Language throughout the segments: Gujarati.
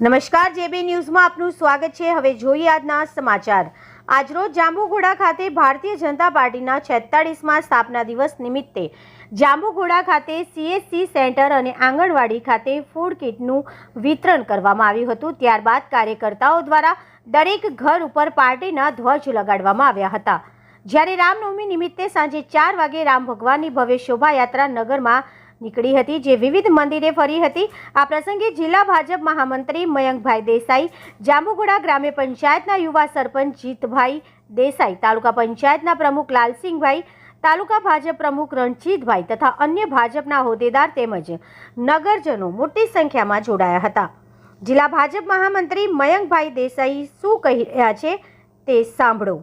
નમસ્કાર, જેબી ન્યૂઝમાં આપનું સ્વાગત છે. હવે જોઈએ આજના સમાચાર. આજરોજ જાંબુઘોડા ખાતે ભારતીય જનતા પાર્ટીના છેતાળીસમાં સ્થાપના દિવસ નિમિત્તે જાંબુઘોડા ખાતે સીએસસી સેન્ટર અને આંગણવાડી ખાતે ફૂડ કિટનું વિતરણ કરવામાં આવ્યું હતું. ત્યારબાદ કાર્યકર્તાઓ દ્વારા દરેક ઘર ઉપર પાર્ટીના ધ્વજ લગાડવામાં આવ્યા હતા. જ્યારે રામનવમી નિમિત્તે સાંજે ચાર વાગે રામ ભગવાનની ભવ્ય શોભાયાત્રા નગરમાં નીકળી હતી, જે વિવિધ મંદિરે ફરી હતી. આ પ્રસંગે જિલ્લા ભાજપ મહામંત્રી મયંકભાઈ દેસાઈ જાંબુગોડા ગ્રામ્ય પંચાયતના યુવા સરપંચ જીતભાઈ દેસાઈ, તાલુકા પંચાયતના પ્રમુખ લાલસિંહભાઈ, તાલુકા ભાજપ પ્રમુખ રણજીતભાઈ તથા અન્ય ભાજપના હોદ્દેદાર તેમજ નગરજનો મોટી સંખ્યામાં જોડાયા હતા. જિલ્લા ભાજપ મહામંત્રી મયંકભાઈ દેસાઈ શું કહી રહ્યા છે તે સાંભળો.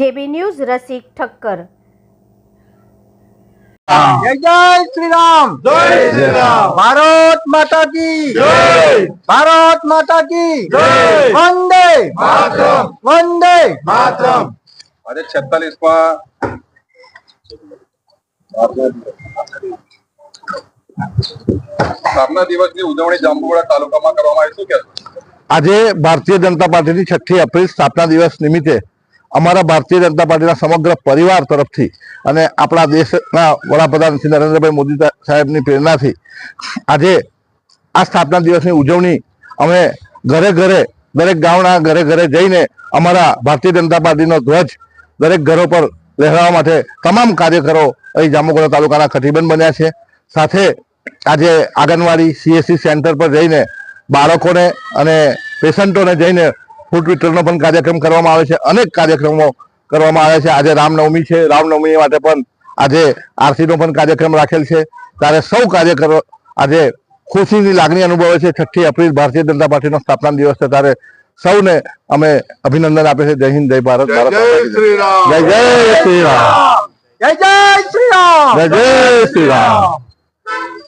JB news Rasik Thakkar. જય જય શ્રી રામ જય શ્રી રામ ભારત માતા કી. જય. ભારત માતા કી. જય. વંદે. માતરમ. વંદે. માતરમ. અરે છેતાલીસમાં સ્થાપના દિવસની ઉજવણી જાંબુવાડા તાલુકામાં કરવામાં આવી. શું કે આજે ભારતીય જનતા પાર્ટીની છઠ્ઠી એપ્રિલ સ્થાપના દિવસ નિમિત્તે અમારા ભારતીય જનતા પાર્ટીના સમગ્ર પરિવાર તરફથી અને આપણા દેશના વડાપ્રધાન શ્રી નરેન્દ્રભાઈ મોદી સાહેબની પ્રેરણાથી આજે આ સ્થાપના દિવસની ઉજવણી અમે ઘરે ઘરે, દરેક ગામના ઘરે ઘરે જઈને અમારા ભારતીય જનતા પાર્ટીનો ધ્વજ દરેક ઘરો પર લહેરાવવા માટે તમામ કાર્યકરો અહીં જામુગોડા તાલુકાના કટિબંધ બન્યા છે. સાથે આજે આંગણવાડી સીએસસી સેન્ટર પર જઈને બાળકોને અને પેશન્ટોને જઈને ફૂડ વિતરણનો પણ કાર્યક્રમ કરવામાં આવે છે અનેક કાર્યક્રમો કરવામાં આવે છે. આજે રામનવમી છે રામનવમી માટે પણ આજે આરસીનો પણ કાર્યક્રમ રાખેલ છે. ત્યારે સૌ કાર્યકરો આજે ખુશીની લાગણી અનુભવે છે. છઠ્ઠી એપ્રિલ ભારતીય જનતા પાર્ટીનો સ્થાપના દિવસ છે. ત્યારે સૌને અમે અભિનંદન આપે છે. જય હિન્દ જય ભારત. ભારત જય જય શ્રી રામ. જય જય શ્રી રામ. જય જય શ્રી રામ.